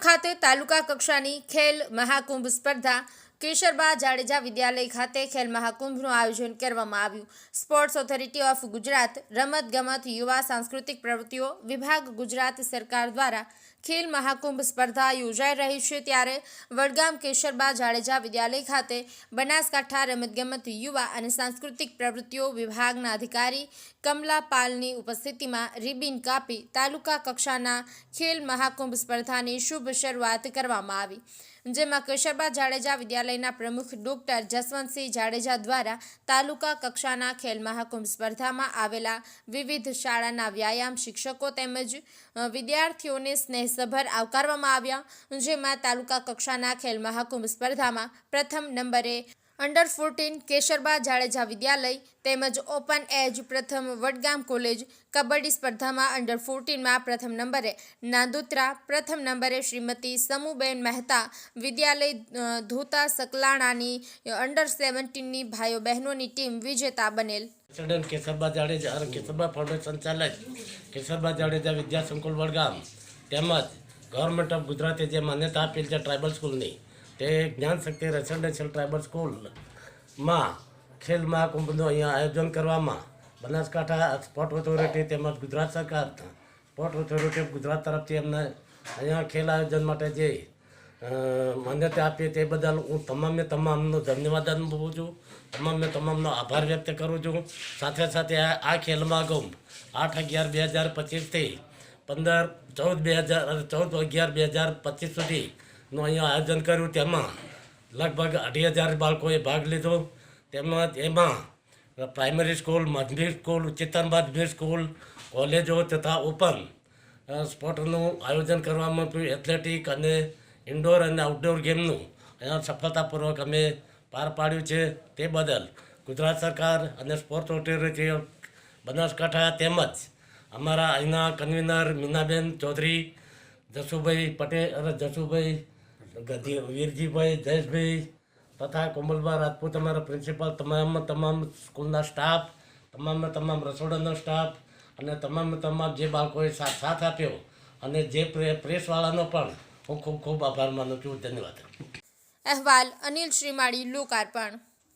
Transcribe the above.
ખાતે તાલુકા કક્ષાની ખેલ મહાકુંભ સ્પર્ધા કેશરબા જાડેજા વિદ્યાલય ખાતે ખેલ મહાકુંભનું આયોજન કરવામાં આવ્યું. સ્પોર્ટ્સ ઓથોરિટી ઓફ ગુજરાત રમતગમત, યુવા, સાંસ્કૃતિક પ્રવૃત્તિઓ વિભાગ ગુજરાત સરકાર દ્વારા ખેલ મહાકુંભ સ્પર્ધા યોજાઈ રહી છે. ત્યારે વડગામ કેશરબા જાડેજા વિદ્યાલય ખાતે બનાસકાંઠા રમતગમત, યુવા અને સાંસ્કૃતિક પ્રવૃત્તિઓ વિભાગના અધિકારી કમલા પાલની ઉપસ્થિતિમાં રિબિન કાપી તાલુકા કક્ષાના ખેલ મહાકુંભ સ્પર્ધાની શુભ શરૂઆત કરવામાં આવી. જેમાં કેશરબા જાડેજા વિદ્યાલયના પ્રમુખ ડોક્ટર જસવંતસિંહ જાડેજા દ્વારા તાલુકા કક્ષાના ખેલ મહાકુંભ સ્પર્ધામાં આવેલા વિવિધ શાળાના વ્યાયામ શિક્ષકો તેમજ વિદ્યાર્થીઓને સ્નેહસભર આવકારવામાં આવ્યા. જેમાં તાલુકા કક્ષાના ખેલ મહાકુંભ સ્પર્ધામાં પ્રથમ નંબરે અંડર ફોર્ટીન કેશરબા જાડેજા વિદ્યાલય તેમજ ઓપન એજ પ્રથમ વડગામ કોલેજ કબડ્ડી સ્પર્ધામાં અંડર ફોર્ટીનમાં પ્રથમ નંબરે નાંદોત્રા, પ્રથમ નંબરે શ્રીમતી સમુબેન મહેતા વિદ્યાલય ધોતા સકલાણાની અંડર સેવન્ટીનની ભાઈઓ બહેનોની ટીમ વિજેતા બનેલ. પ્રેસિડેન્ટ કેશરબા જાડેજા કેશરબા ફાઉન્ડેશન સંચાલક કેશરબા જાડેજા વિદ્યા સંકુલ વડગામ તેમજ ગવર્મેન્ટ ઓફ ગુજરાતે જે માન્યતા આપેલ છે ટ્રાઇબલ સ્કૂલની તે જ્ઞાન શક્તિ રેસિડેન્શિયલ ટ્રાઇબલ સ્કૂલમાં ખેલ મહાકુંભનું અહીંયા આયોજન કરવામાં બનાસકાંઠા સ્પોર્ટ ઓથોરિટી તેમજ ગુજરાત સરકાર સ્પોર્ટ ઓથોરિટી ગુજરાત તરફથી એમને અહીંયા ખેલ આયોજન માટે જે માન્યતા આપી તે બદલ હું તમામે તમામનો ધન્યવાદ અનુભવું છું. તમામે તમામનો આભાર વ્યક્ત કરું છું. સાથે સાથે આ ખેલમાં અગાઉ આઠ અગિયાર બે હજાર પચીસથી પંદર ચૌદ બે હજાર, ચૌદ અગિયાર બે હજાર પચીસ સુધીનું અહીંયા આયોજન કર્યું, તેમાં લગભગ અઢી હજાર બાળકોએ ભાગ લીધો. તેમજ એમાં પ્રાઇમરી સ્કૂલ, માધ્યમિક સ્કૂલ, ઉચ્ચતર માધ્યમિક સ્કૂલ, કોલેજો તથા ઓપન સ્પોર્ટનું આયોજન કરવામાં આવ્યું. એથ્લેટિક અને ઇન્ડોર અને આઉટડોર ગેમનું અહીંયા સફળતાપૂર્વક અમે પાર પાડ્યું છે. તે બદલ ગુજરાત સરકાર અને સ્પોર્ટ ઓથોરિટી બનાસકાંઠા તેમજ અમારા અહીંના કન્વીનર મીનાબેન ચૌધરી, જસુભાઈ પટેલ અને જસુભાઈ ગધી, વીરજીભાઈ, જયેશભાઈ તથા કોમલબા રાજપૂત અમારા પ્રિન્સિપાલ તમામ તમામ સ્કૂલના સ્ટાફ તમામ તમામ રસોડાનો સ્ટાફ અને તમામ તમામ જે બાળકોએ સાથ સાથ આપ્યો અને જે પ્રેસવાળાનો પણ હું ખૂબ ખૂબ આભાર માનું છું. ધન્યવાદ. અહેવાલ અનિલ શ્રીમાળી, લોકાર્પણ.